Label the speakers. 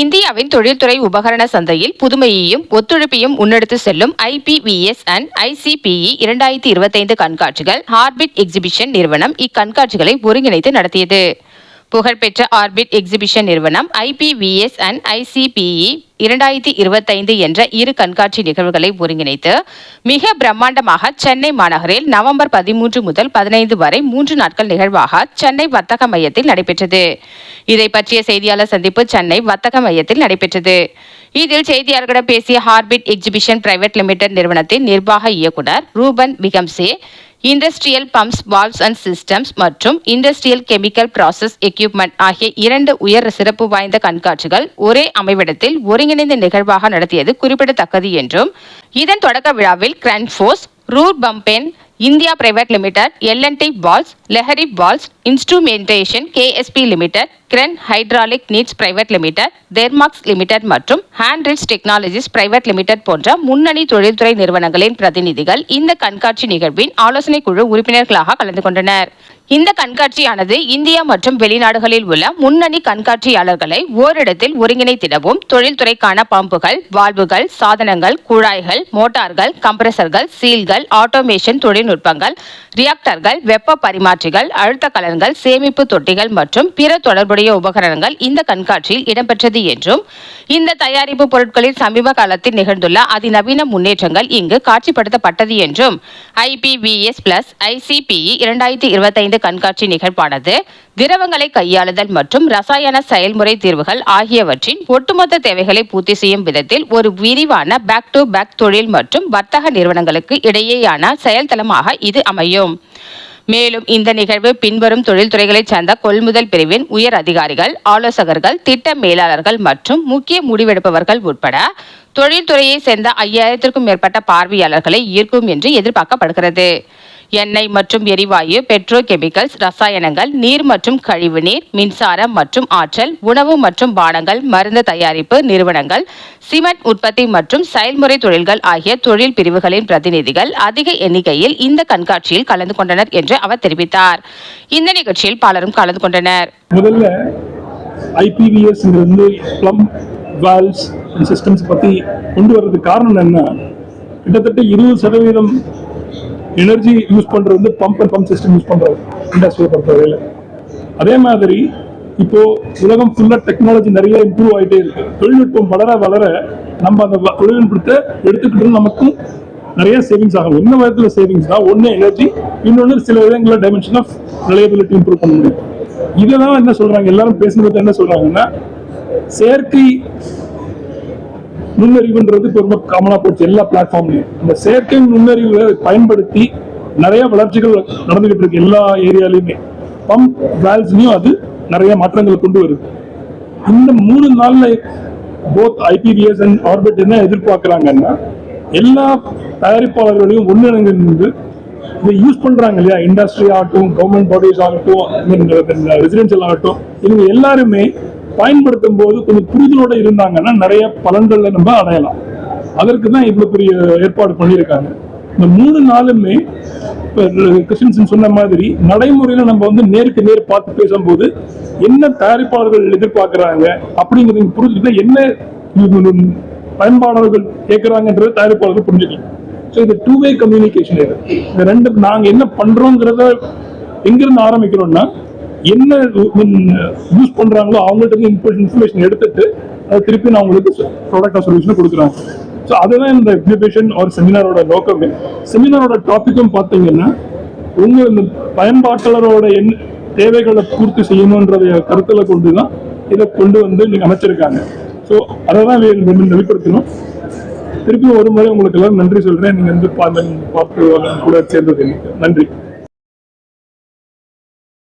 Speaker 1: இந்தியாவின் தொழில்துறை உபகரண சந்தையில் புதுமையையும் ஒத்துழைப்பையும் முன்னெடுத்து செல்லும் ஐபிவிஎஸ் அண்ட் ஐசிபிஇ இரண்டாயிரத்தி இருபத்தைந்து கண்காட்சிகள் ஹார்பிட் எக்ஸிபிஷன் நிறுவனம் இக்கண்காட்சிகளை ஒருங்கிணைத்து நடத்தியது. புகழ்பெற்ற ஆர்பிட் எக்ஸிபிஷன் நிறுவனம் ஐபிவிஎஸ் அண்ட் ஐசிபிஇ இரண்டாயிரத்தி இருபத்தைந்து என்ற இரு கண்காட்சி நிகழ்வுகளை ஒருங்கிணைத்து மிக பிரம்மாண்டமாக சென்னை மாநகரில் நவம்பர் பதிமூன்று முதல் பதினைந்து வரை மூன்று நாட்கள் நிகழ்வாக சென்னை வர்த்தக மையத்தில் நடைபெற்றது. இதை பற்றிய செய்தியாளர் சந்திப்பு சென்னை வர்த்தக மையத்தில் நடைபெற்றது. இதில் செய்தியாளர்களிடம் பேசிய ஹார்பிட் எக்ஸிபிஷன் பிரைவேட் லிமிடெட் நிறுவனத்தின் நிர்வாக இயக்குனர் Ruban Vikamshe industrial pumps valves and systems மற்றும் இண்டஸ்ட்ரியல் கெமிக்கல் ப்ராசஸ் எக்யூப்மெண்ட் ஆகிய இரண்டு உயர் சிறப்பு வாய்ந்த கண்காட்சிகள் ஒரே அமைவிடத்தில் ஒருங்கிணைந்த நிகழ்வாக நடத்தியது குறிப்பிடத்தக்கது என்றும் இதன் தொடக்க விழாவில் Grundfos Ruhrpumpen India private limited L and T valves Lehri valves instrumentation K S B limited green hydraulic needs private limited Thermax limited மற்றும் ஹேண்ட்ரிட்ஸ் டெக்னாலஜிஸ் பிரைவேட் லிமிடெட் போன்ற முன்னணி தொழில்துறை நிறுவனங்களின் பிரதிநிதிகள் இந்த கண்காட்சி நிகழ்வின் ஆலோசனை குழு உறுப்பினர்களாக கலந்து கொண்டனர். இந்த கண்காட்சியானது இந்தியா மற்றும் வெளிநாடுகளில் உள்ள முன்னணி கண்காட்சியாளர்களை ஓரிடத்தில் ஒருங்கிணைத்திடவும் தொழில்துறைக்கான பம்புகள் வால்வுகள் சாதனங்கள் குழாய்கள் மோட்டார்கள் கம்ப்ரஸர்கள் சீல்கள் ஆட்டோமேஷன் தொழில்நுட்பங்கள் ரியாக்டர்கள் வெப்ப பரிமாற்றிகள் அழுத்த கலன்கள் சேமிப்பு தொட்டிகள் மற்றும் பிற தொடர்புடைய உபகரணங்கள் இந்த கண்காட்சியில் இடம்பெற்றது என்றும் இந்த தயாரிப்பு பொருட்களில் சமீப காலத்தில் நிகழ்ந்துள்ள அதிநவீன முன்னேற்றங்கள் இங்கு காட்சிப்படுத்தப்பட்டது என்றும் ஐபிபிஎஸ் பிளஸ் ஐசிபிஇ இரண்டாயிரத்தி இருபத்தைந்து கண்காட்சி நிகழ்வானது திரவங்களை கையாளுதல் மற்றும் ரசாயன செயல்முறை தீர்வுகள் ஆகியவற்றின் ஒட்டுமொத்த தேவைகளை பூர்த்தி செய்யும் விதத்தில் ஒரு விரிவான பேக் டு பேக் தொழில் மற்றும் வர்த்தக நிறுவனங்களுக்கு இடையேயான செயல்தளமாக இது அமையும். மேலும் இந்த நிகழ்வு பின்வரும் தொழில்துறைகளைச் சேர்ந்த கொள்முதல் பிரிவின் உயர் அதிகாரிகள் ஆலோசகர்கள் திட்ட மேலாளர்கள் மற்றும் முக்கிய முடிவெடுப்பவர்கள் உட்பட தொழில்துறையை சேர்ந்த ஐயாயிரத்திற்கும் மேற்பட்ட பார்வையாளர்களை ஈர்க்கும் என்று எதிர்பார்க்கப்படுகிறது. எண்ணெய் மற்றும் எரிவாயு பெட்ரோ கெமிக்கல்ஸ் ரசாயனங்கள் நீர் மற்றும் கழிவுநீர் மின்சாரம் மற்றும் ஆற்றல் உணவு மற்றும் பானங்கள் மருந்து தயாரிப்பு நிறுவனங்கள் சிமெண்ட் உற்பத்தி மற்றும் செயல்முறை தொழில்கள் ஆகிய தொழில் பிரிவுகளின் பிரதிநிதிகள் அதிக எண்ணிக்கையில் இந்த கண்காட்சியில் கலந்து கொண்டனர் என்று அவர் தெரிவித்தார். இந்த நிகழ்ச்சியில் பலரும் கலந்து கொண்டனர்.
Speaker 2: முதல்ல ஐபிவிஎஸ் வந்து ப்ளம் அண்ட் சிஸ்டம்ஸ் பற்றி கொண்டு வர்றதுக்கு காரணம் என்ன? கிட்டத்தட்ட இருபது சதவீதம் எனர்ஜி யூஸ் பண்ணுறது வந்து pump and pump system use பண்ணுறது இண்டஸ்ட்ரியை பொறுத்தவரையில் அதே மாதிரி இப்போ உலகம் ஃபுல்லாக டெக்னாலஜி நிறைய இம்ப்ரூவ் ஆகிட்டே இருக்கு. தொழில்நுட்பம் வளர வளர நம்ம அந்த தொழில்நுட்பத்தை எடுத்துக்கிட்டு நமக்கும் நிறைய சேவிங்ஸ் ஆகும். என்ன விதத்தில் சேவிங்ஸ் தான் ஒன்று எனர்ஜி இன்னொன்று சில விதங்களில் டைமென்ஷன் ஆஃப் ரிலையபிலிட்டி இம்ப்ரூவ் பண்ண முடியும். இதெல்லாம் என்ன சொல்றாங்க? எல்லாரும் பேசுனது என்ன சொல்றாங்கன்னா செயற்கை நுண்ணறிவுன்றது இப்போ ரொம்ப காமனாக போச்சு எல்லா பிளாட்ஃபார்ம்லையும் இந்த செயற்கை நுண்ணறிவுகளை பயன்படுத்தி நிறைய வளர்ச்சிகள் நடந்துகிட்டு இருக்கு எல்லா ஏரியாலையுமே பம்ப் வேல்ஸ்லையும் அது நிறைய மாற்றங்களை கொண்டு வருது. இந்த மூணு நாள்ல போத் ஐபிபிஎஸ் அண்ட் ஆர்பிட் என்ன எதிர்பார்க்குறாங்கன்னா எல்லா தயாரிப்பாளர்களையும் ஒன்றிணைந்து இதை யூஸ் பண்றாங்க இல்லையா? இண்டஸ்ட்ரி ஆகட்டும் கவர்மெண்ட் பாடிஸ் ஆகட்டும் ரெசிடென்சியல் ஆகட்டும் இவங்க எல்லாருமே பயன்படுத்தும் போது கொஞ்சம் புரிதலோட இருந்தாங்கன்னா நிறைய பலன்களை நம்ம அடையலாம். அதற்கு தான் இவ்வளவு பெரிய ஏற்பாடு பண்ணியிருக்காங்க. இந்த மூணு நாளுமே கிருஷ்ணன் சொன்ன மாதிரி நடைமுறையில நம்ம வந்து நேருக்கு நேர் பார்த்து பேசும்போது என்ன தயாரிப்பாளர்கள் எதிர்பார்க்கிறாங்க அப்படிங்கறத புரிஞ்சுக்கிட்டா என்ன இது பயன்பாளர்கள் கேட்கிறாங்கன்றத தயாரிப்பாளர்கள் புரிஞ்சுக்கலாம். ஸோ இது டூ வே கம்யூனிகேஷன் இது இந்த ரெண்டு நாங்க என்ன பண்றோங்கிறத எங்கிருந்து ஆரம்பிக்கிறோம்னா என்ன யூஸ் பண்றாங்களோ அவங்கள்ட்ட இருந்து இன்ஃபர்மேஷன் எடுத்துட்டு அதை திருப்பி நான் அவங்களுக்கு ப்ராடக்ட் சொல்யூஷன் கொடுக்குறாங்க ஸோ அதுதான் இந்த எக்ஸிபிஷன் ஒரு செமினாரோட நோக்கமே. செமினாரோட டாபிக்கும் பார்த்தீங்கன்னா உங்க இந்த பயன்பாட்டாளரோட என்ன தேவைகளை பூர்த்தி செய்யணுன்றதை கருத்துல கொண்டு தான் இதை கொண்டு வந்து நீங்கள் அமைச்சிருக்காங்க. ஸோ அதை தான் வெளிப்படுத்தணும். திருப்பி ஒரு முறை உங்களுக்கு எல்லாரும் நன்றி சொல்றேன். நீங்க வந்து பார்த்து பார்த்து கூட சேர்ந்தது நன்றி.